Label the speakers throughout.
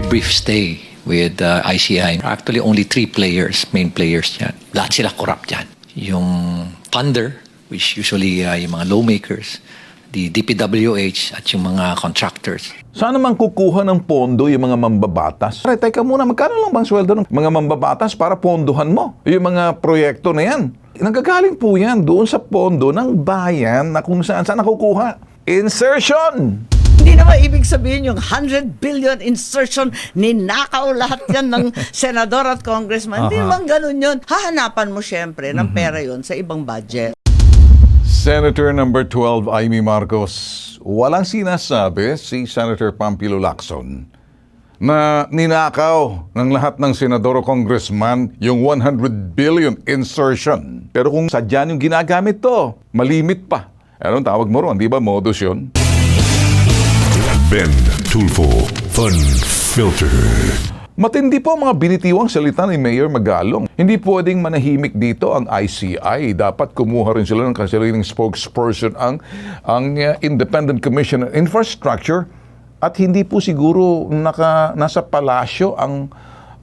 Speaker 1: very brief stay with uh, ICI. Actually, only three players, main players yan. Lahat sila corrupt yan. Yung funder, which usually uh, yung mga lawmakers, the DPWH at yung mga contractors.
Speaker 2: Sana man kukuha ng pondo yung mga mambabatas. Pare, teka muna, magkano lang bang sweldo ng mga mambabatas para pondohan mo yung mga proyekto na yan? Nagagaling po yan doon sa pondo ng bayan na kung saan saan nakukuha. Insertion!
Speaker 3: Hindi naman ibig sabihin yung 100 billion insertion, ninakaw lahat yan ng senador at congressman. Hindi naman ganun yun. Hahanapan mo syempre ng pera yun sa ibang budget.
Speaker 2: Senator number 12, Amy Marcos, walang sinasabi si Senator Pampilo Lacson na ninakaw ng lahat ng senador o congressman yung 100 billion insertion. Pero kung sadyan yung ginagamit to, malimit pa. Anong tawag mo ron? Di ba modus yun?
Speaker 4: Ben Tulfo Fun Filter.
Speaker 2: Matindi po mga binitiwang salita ni Mayor Magalong. Hindi pwedeng manahimik dito ang ICI. Dapat kumuha rin sila ng kasariling spokesperson ang, ang uh, Independent Commission on Infrastructure at hindi po siguro naka, nasa palasyo ang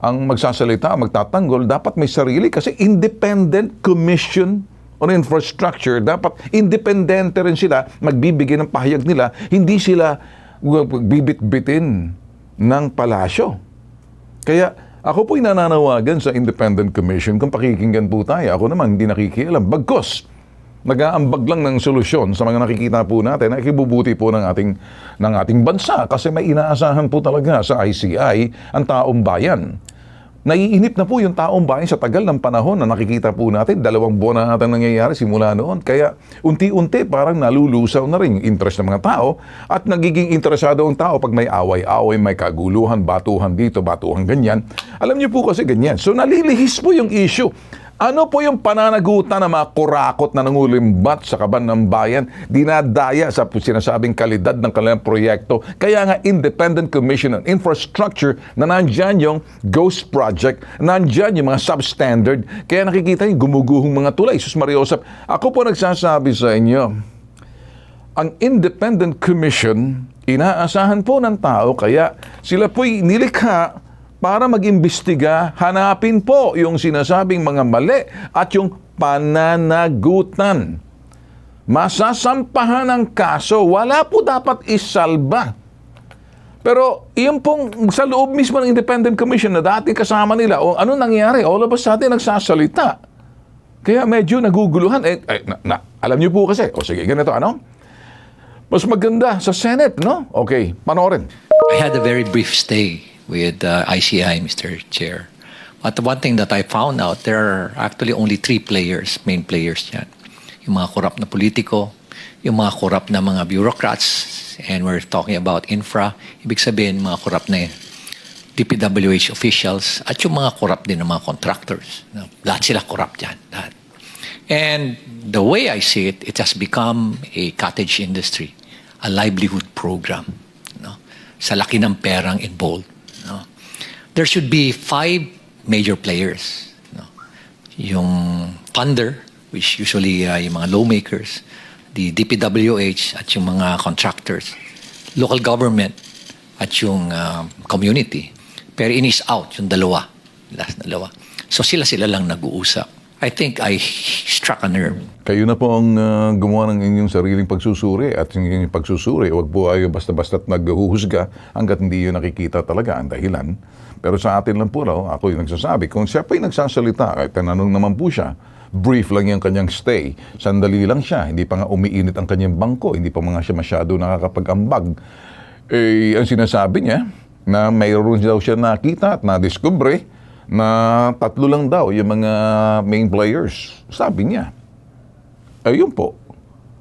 Speaker 2: ang magsasalita, ang magtatanggol, dapat may sarili kasi Independent Commission on Infrastructure, dapat independente rin sila, magbibigay ng pahayag nila, hindi sila bibit-bitin ng palasyo. Kaya ako po'y nananawagan sa Independent Commission kung pakikinggan po tayo. Ako naman hindi nakikialam. Bagkos, nag-aambag lang ng solusyon sa mga nakikita po natin na ikibubuti po ng ating, ng ating bansa kasi may inaasahan po talaga sa ICI ang taong bayan. Naiinip na po yung taong bayan sa tagal ng panahon na nakikita po natin. Dalawang buwan na natin nangyayari simula noon. Kaya unti-unti parang nalulusaw na rin yung interest ng mga tao at nagiging interesado ang tao pag may away-away, may kaguluhan, batuhan dito, batuhan ganyan. Alam niyo po kasi ganyan. So nalilihis po yung issue. Ano po yung pananagutan ng mga kurakot na nangulimbat sa kaban ng bayan, dinadaya sa sinasabing kalidad ng kanilang proyekto. Kaya nga Independent Commission on Infrastructure na nandyan yung Ghost Project, nandyan yung mga substandard. Kaya nakikita yung gumuguhong mga tulay. Sus Mariosap, ako po nagsasabi sa inyo, ang Independent Commission, inaasahan po ng tao kaya sila po'y nilikha para mag-imbestiga, hanapin po yung sinasabing mga mali at yung pananagutan. Masasampahan ng kaso, wala po dapat isalba. Pero yung pong sa loob mismo ng Independent Commission na dati kasama nila, o ano nangyari? All of a sudden nagsasalita. Kaya medyo naguguluhan. Eh, eh, na, na, alam niyo po kasi, o sige, ganito, ano? Mas maganda sa Senate, no? Okay, panoorin.
Speaker 1: I had a very brief stay with uh, ICI, Mr. Chair. But the one thing that I found out, there are actually only three players, main players yan. Yung mga korap na politiko, yung mga korap na mga bureaucrats, and we're talking about infra, ibig sabihin mga korap na DPWH officials, at yung mga korap din ng mga contractors. No? Lahat sila korap yan. Lahat. And the way I see it, it has become a cottage industry, a livelihood program. No? Sa laki ng perang involved. There should be five major players. No? Yung funder, which usually uh, yung mga lawmakers, the DPWH at yung mga contractors, local government at yung uh, community. Pero in is out, yung dalawa. Last dalawa. So sila-sila lang nag-uusap. I think I struck a nerve.
Speaker 2: Kayo na po ang uh, gumawa ng inyong sariling pagsusuri at inyong pagsusuri, huwag po kayo basta-basta't naghuhusga hanggat hindi yun nakikita talaga ang dahilan. Pero sa atin lang po raw, ako yung nagsasabi, kung siya pa'y nagsasalita, kahit tanong naman po siya, brief lang yung kanyang stay. Sandali lang siya, hindi pa nga umiinit ang kanyang bangko, hindi pa mga siya masyado nakakapag-ambag. Eh, ang sinasabi niya, na mayroon daw siya nakita at nadiskubre na tatlo lang daw yung mga main players. Sabi niya. Ayun po.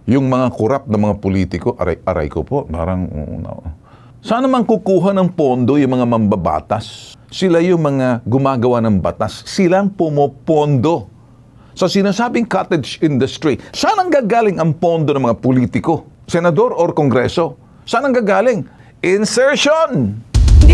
Speaker 2: Yung mga kurap na mga politiko, aray, aray ko po, parang, uh, no. Sana man kukuha ng pondo yung mga mambabatas. Sila yung mga gumagawa ng batas. Silang pumopondo sa sinasabing cottage industry. Saan ang gagaling ang pondo ng mga politiko? Senador or kongreso? Saan ang gagaling? Insertion!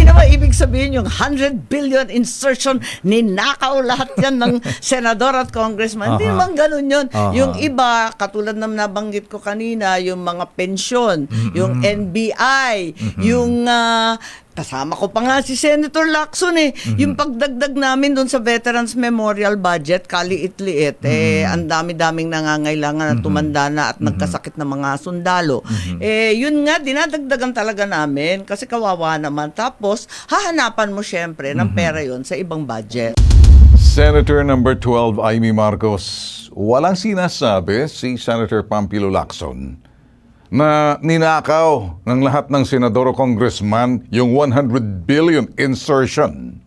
Speaker 3: Hindi naman ibig sabihin yung 100 billion insertion, ninakaw lahat yan ng senador at congressman. Hindi naman ganun yun. Yung iba, katulad ng nabanggit ko kanina, yung mga pensyon, yung NBI, yung ah, kasama ko pa nga si Senator Lacson eh. Yung pagdagdag namin doon sa Veterans Memorial Budget, kaliit-liit, eh, ang dami-daming nangangailangan na tumanda na at nagkasakit na mga sundalo. Eh, yun nga, dinadagdagan talaga namin kasi kawawa naman. Tapos, hahanapan mo syempre ng pera yon sa ibang budget.
Speaker 2: Senator number 12, Amy Marcos, walang sinasabi si Senator Pampilo Lacson na ninakaw ng lahat ng senador o congressman yung 100 billion insertion.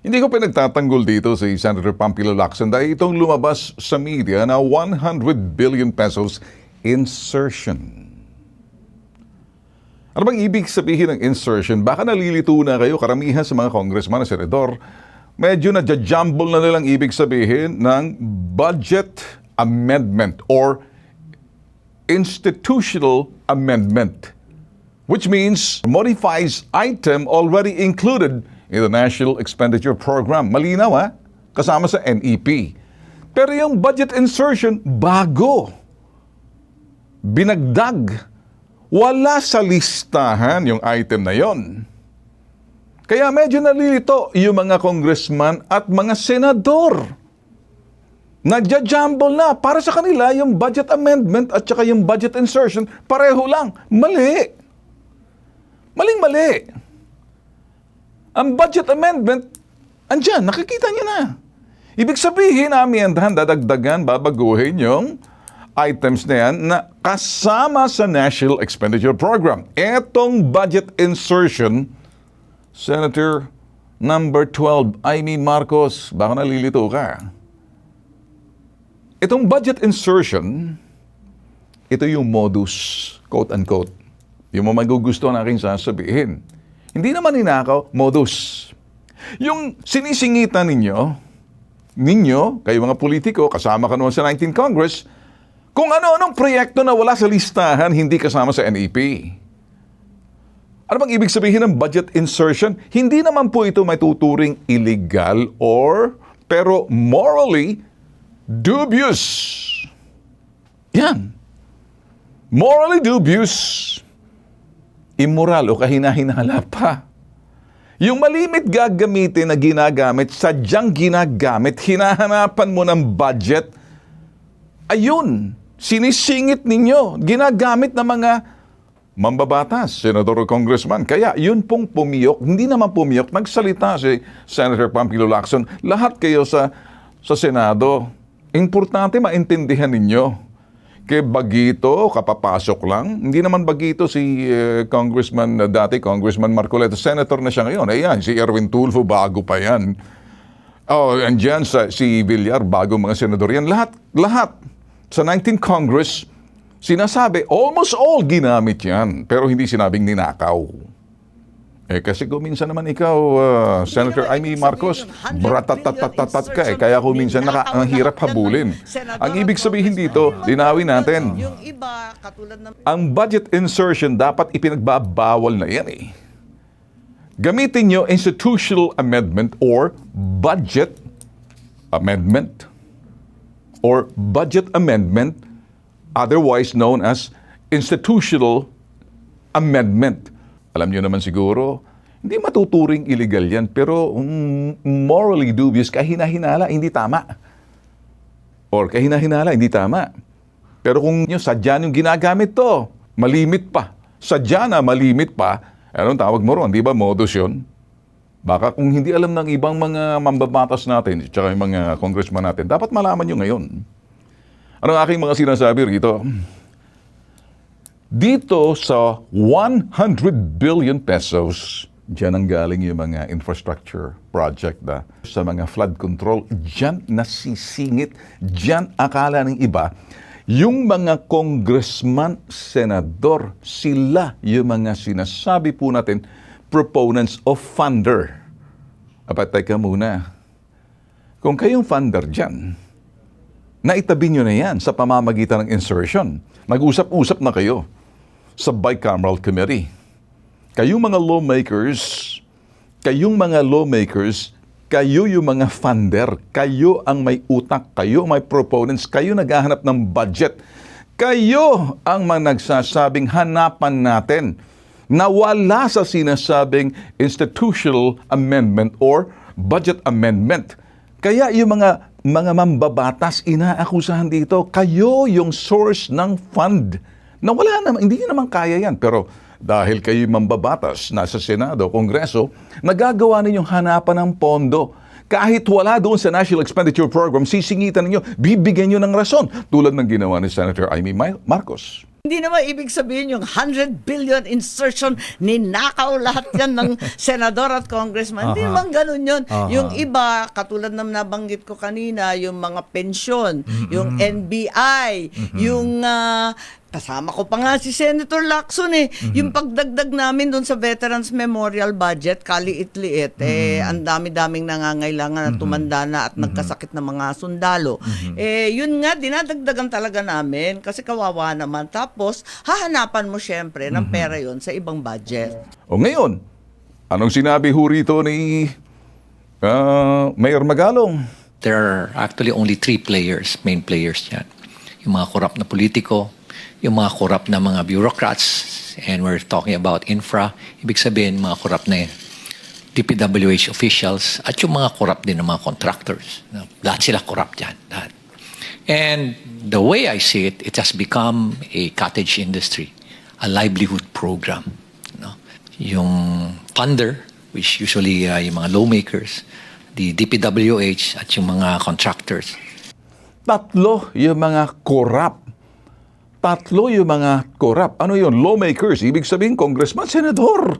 Speaker 2: Hindi ko pinagtatanggol dito si Senator Pampilo Lacson dahil itong lumabas sa media na 100 billion pesos insertion. Ano bang ibig sabihin ng insertion? Baka nalilito na kayo, karamihan sa mga congressman at senador, medyo na-jumble na nilang ibig sabihin ng budget amendment or institutional amendment, which means modifies item already included in the National Expenditure Program. Malinaw ha? Kasama sa NEP. Pero yung budget insertion, bago. Binagdag. Wala sa listahan yung item na yon. Kaya medyo nalilito yung mga congressman at mga senador. Nagja-jumble na. Para sa kanila, yung budget amendment at saka yung budget insertion, pareho lang. Mali. Maling-mali. Ang budget amendment, andyan, nakikita niyo na. Ibig sabihin, amiendahan, dadagdagan, babaguhin yung items na yan na kasama sa National Expenditure Program. Etong budget insertion, Senator number 12, Amy Marcos, baka nalilito ka. Itong budget insertion, ito yung modus, quote-unquote. Yung mga magugustuhan aking sasabihin. Hindi naman ninakaw, modus. Yung sinisingitan ninyo, ninyo, kayo mga politiko, kasama ka naman sa 19 Congress, kung ano-anong proyekto na wala sa listahan, hindi kasama sa NEP. Ano bang ibig sabihin ng budget insertion? Hindi naman po ito may tuturing illegal or pero morally dubious. Yan. Morally dubious. Immoral o kahinahinala pa. Yung malimit gagamitin na ginagamit, sadyang ginagamit, hinahanapan mo ng budget, ayun, sinisingit ninyo, ginagamit ng mga mambabatas, senador o congressman. Kaya yun pong pumiyok, hindi naman pumiyok, nagsalita si Senator Pampilo Lacson, lahat kayo sa, sa Senado, importante maintindihan ninyo. Kay Bagito, kapapasok lang. Hindi naman Bagito si eh, Congressman, uh, dati Congressman Marcoleta. Senator na siya ngayon. Ayan, si Erwin Tulfo, bago pa yan. Oh, andyan sa, si Villar, bago mga senador yan. Lahat, lahat sa 19 Congress, sinasabi, almost all ginamit yan. Pero hindi sinabing ninakaw. Eh kasi kung minsan naman ikaw, uh, Senator Amy Marcos,
Speaker 3: sabihin yung 100
Speaker 2: bratatatat ka eh. Kaya kung minsan naka, ang hirap habulin. Ang ibig sabihin dito, linawin natin. Ang budget insertion dapat ipinagbabawal na yan eh. Gamitin nyo institutional amendment or budget amendment or budget amendment otherwise known as institutional amendment. Alam nyo naman siguro, hindi matuturing illegal yan, pero mm, morally dubious, kahina-hinala, hindi tama. Or kahina-hinala, hindi tama. Pero kung yung sadya yung ginagamit to, malimit pa. Sadya na malimit pa, anong tawag mo ron? Di ba modus yun? Baka kung hindi alam ng ibang mga mambabatas natin, tsaka yung mga congressman natin, dapat malaman nyo ngayon. Ano ang aking mga sinasabi rito? Dito sa 100 billion pesos, Diyan ang galing yung mga infrastructure project na sa mga flood control. Diyan nasisingit, diyan akala ng iba, yung mga congressman, senador, sila yung mga sinasabi po natin, proponents of funder. Aba, teka muna. Kung kayong funder dyan, naitabi nyo na yan sa pamamagitan ng insertion. Mag-usap-usap na kayo sa bicameral committee. Kayong mga lawmakers, kayong mga lawmakers, kayo yung mga funder, kayo ang may utak, kayo ang may proponents, kayo naghahanap ng budget. Kayo ang mga nagsasabing hanapan natin nawala sa sinasabing institutional amendment or budget amendment. Kaya yung mga mga mambabatas inaakusahan dito, kayo yung source ng fund. Na wala naman, hindi nyo naman kaya yan. Pero dahil kayo mambabatas, nasa Senado, Kongreso, nagagawa ninyong hanapan ng pondo. Kahit wala doon sa National Expenditure Program, sisingitan ninyo, bibigyan nyo ng rason. Tulad ng ginawa ni Senator Amy Ma- Marcos.
Speaker 3: Hindi naman ibig sabihin yung 100 billion insertion, ninakaw lahat yan ng senador at congressman. Hindi naman ganun yun. Yung iba, katulad ng nabanggit ko kanina, yung mga pensyon, yung NBI, yung ah, kasama ko pa nga si Senator Lacson eh. Yung pagdagdag namin doon sa Veterans Memorial Budget, kaliit-liit, eh, ang dami-daming nangangailangan na tumanda na at nagkasakit na mga sundalo. Eh, yun nga, dinadagdagan talaga namin kasi kawawa naman. Tapos, hahanapan mo syempre ng pera yon sa ibang budget.
Speaker 2: O ngayon, anong sinabi ho rito ni ah, Mayor Magalong?
Speaker 1: There are actually only three players, main players yan. Yung mga korap na politiko, yung mga korap na mga bureaucrats, and we're talking about infra, ibig sabihin mga korap na DPWH officials, at yung mga korap din ng mga contractors. Lahat sila korap dyan. Lahat. And the way I see it, it has become a cottage industry, a livelihood program. No? Yung funder, which usually uh, yung mga lawmakers, the DPWH at yung mga contractors.
Speaker 2: Tatlo yung mga korap. Tatlo yung mga korap. Ano yun? Lawmakers. Ibig sabihin, congressman, senador.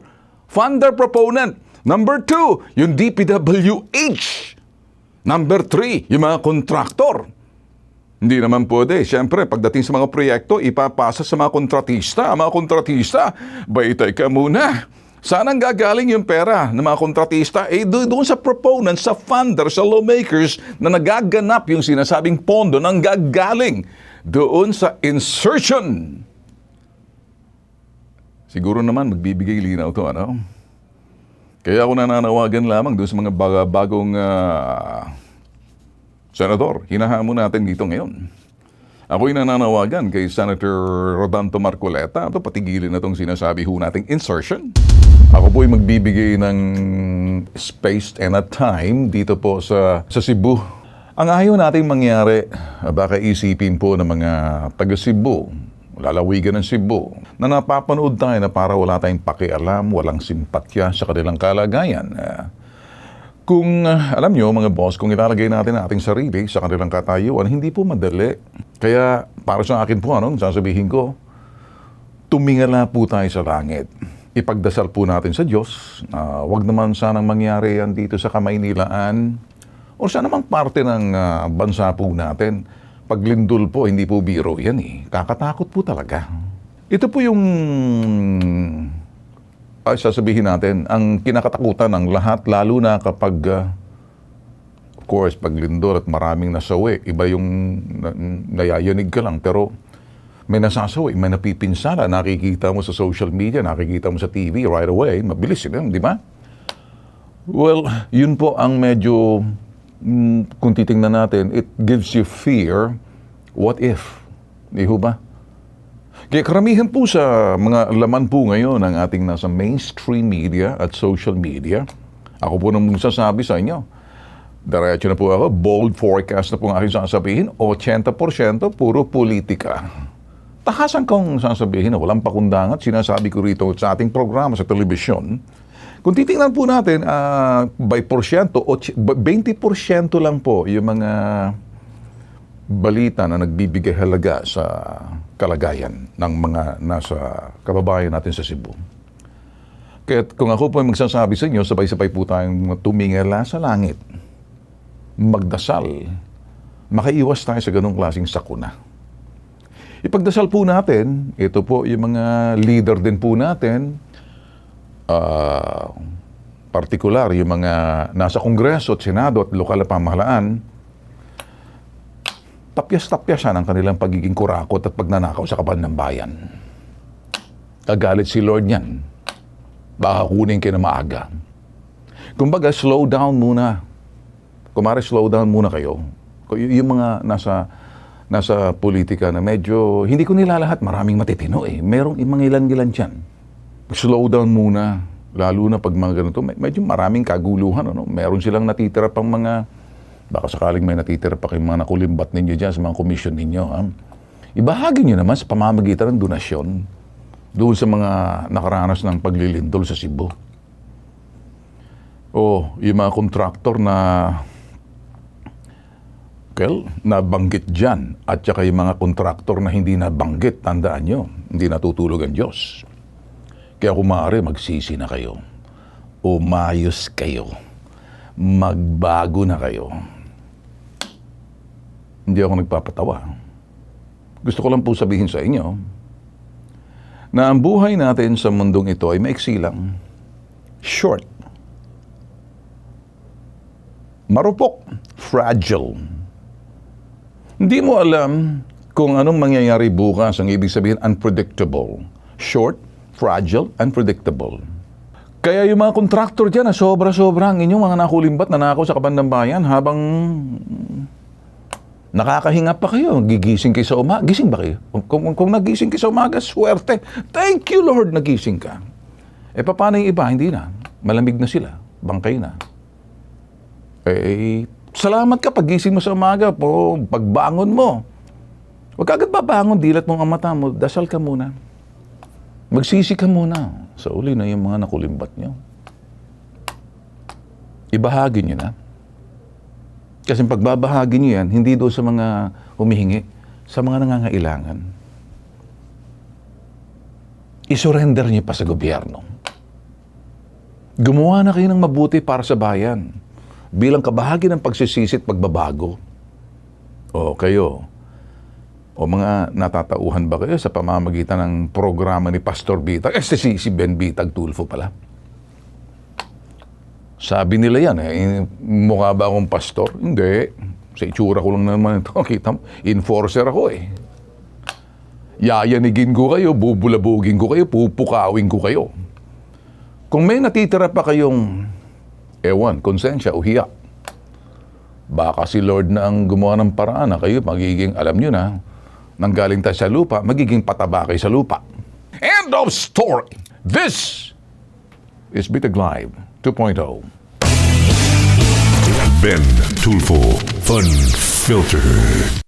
Speaker 2: Funder proponent. Number two, yung DPWH. Number three, yung mga kontraktor. Hindi naman pwede. Siyempre, pagdating sa mga proyekto, ipapasa sa mga kontratista. Mga kontratista, baitay ka muna. Saan ang gagaling yung pera ng mga kontratista? Eh, do- doon sa proponent, sa funder, sa lawmakers na nagaganap yung sinasabing pondo nang gagaling doon sa insertion. Siguro naman magbibigay linaw to, ano? Kaya ako nananawagan lamang doon sa mga baga- bagong ah, senador. Hinahamon natin dito ngayon. Ako'y nananawagan kay Senator Rodanto Marcoleta ito patigilin na itong sinasabi ho nating insertion. Ako po'y magbibigay ng space and a time dito po sa, sa Cebu. Ang ayaw nating mangyari, ah, baka isipin po ng mga taga Cebu, lalawigan ng Cebu, na napapanood tayo na para wala tayong pakialam, walang simpatya sa kanilang kalagayan. Ah, kung ah, alam nyo, mga boss, kung ilalagay natin ang ating sarili sa kanilang katayuan, hindi po madali. Kaya para sa akin po, ano, sasabihin ko, tumingala po tayo sa langit. Ipagdasal po natin sa Diyos na wag naman sanang mangyari yan dito sa Kamaynilaan o sa namang parte ng ah, bansa po natin. Paglindol po, hindi po biro yan eh. Kakatakot po talaga. Ito po yung ay sasabihin natin, ang kinakatakutan ng lahat, lalo na kapag, ah, of course, pag lindol at maraming nasawi, iba yung na, nayayanig ka lang, pero may nasasawi, may napipinsala, nakikita mo sa social media, nakikita mo sa TV right away, mabilis yun, di ba? Well, yun po ang medyo, kung titingnan natin, it gives you fear, what if? Di ba? Kaya karamihan po sa mga laman po ngayon ng ating nasa mainstream media at social media, ako po nang sasabi sa inyo, diretso na po ako, bold forecast na po ang aking sasabihin, 80% puro politika. Tahasan kong sasabihin na walang pakundangan, sinasabi ko rito sa ating programa sa telebisyon, kung titingnan po natin, ah, by porsyento, otse- 20% lang po yung mga balita na nagbibigay halaga sa kalagayan ng mga nasa kababayan natin sa Cebu. Kaya kung ako po ay magsasabi sa inyo, sabay-sabay po tayong tumingala sa langit, magdasal, makaiwas tayo sa ganong klaseng sakuna. Ipagdasal po natin, ito po yung mga leader din po natin, ah, partikular yung mga nasa Kongreso at Senado at lokal na pamahalaan, tapyas-tapyasan ang kanilang pagiging kurakot at pagnanakaw sa kaban ng bayan. Kagalit si Lord niyan. Baka kunin kayo na maaga. Kumbaga, slow down muna. Kumare, slow down muna kayo. Y- yung mga nasa nasa politika na medyo, hindi ko nilalahat, maraming matitino eh. Merong mga ilan-ilan dyan. Slow down muna. Lalo na pag mga ganito, med- medyo maraming kaguluhan. Ano? Meron silang natitira pang mga, baka sakaling may natitira pa kayong mga nakulimbat ninyo dyan sa mga commission ninyo. Ha? Ibahagi nyo naman sa pamamagitan ng donasyon doon sa mga nakaranas ng paglilindol sa Cebu. O yung mga kontraktor na Well, nabanggit dyan. At saka yung mga kontraktor na hindi nabanggit, tandaan nyo, hindi natutulog ang Diyos. Kaya kung maaari, magsisi na kayo. Umayos kayo. Magbago na kayo. Hindi ako nagpapatawa. Gusto ko lang po sabihin sa inyo na ang buhay natin sa mundong ito ay maiksi lang. Short. Marupok. Fragile. Hindi mo alam kung anong mangyayari bukas. Ang ibig sabihin, unpredictable. Short, fragile, unpredictable. Kaya yung mga kontraktor dyan na sobra-sobra ang inyong mga nakulimbat na nakaw sa kabandang bayan habang nakakahinga pa kayo. Gigising kayo sa umaga. Gising ba kayo? Kung, kung, kung nagising kayo sa umaga, swerte. Thank you, Lord, nagising ka. Eh, paano yung iba? Hindi na. Malamig na sila. Bangkay na. Eh, salamat ka pagising mo sa umaga po, pagbangon mo. Huwag ka agad babangon, dilat mong ang mata mo, dasal ka muna. Magsisi ka muna. Sa uli na yung mga nakulimbat nyo. Ibahagi nyo na. Kasi pagbabahagi nyo yan, hindi doon sa mga humihingi, sa mga nangangailangan. Isurrender nyo pa sa gobyerno. Gumawa na kayo ng mabuti para sa bayan bilang kabahagi ng pagsisisit pagbabago. O kayo, o mga natatauhan ba kayo sa pamamagitan ng programa ni Pastor Bitag? Eh, si, si Ben Bitag Tulfo pala. Sabi nila yan, eh, mukha ba akong pastor? Hindi. Sa itsura ko lang naman ito. Kita mo, enforcer ako eh. Yayanigin ko kayo, bubulabugin ko kayo, pupukawin ko kayo. Kung may natitira pa kayong, ewan, konsensya o hiya, baka si Lord na ang gumawa ng paraan na kayo magiging, alam nyo na, nanggaling tayo sa lupa, magiging pataba kayo sa lupa. End of story! This is Bitag Live 2.0.
Speaker 4: Ben Tulfo Fun Filter.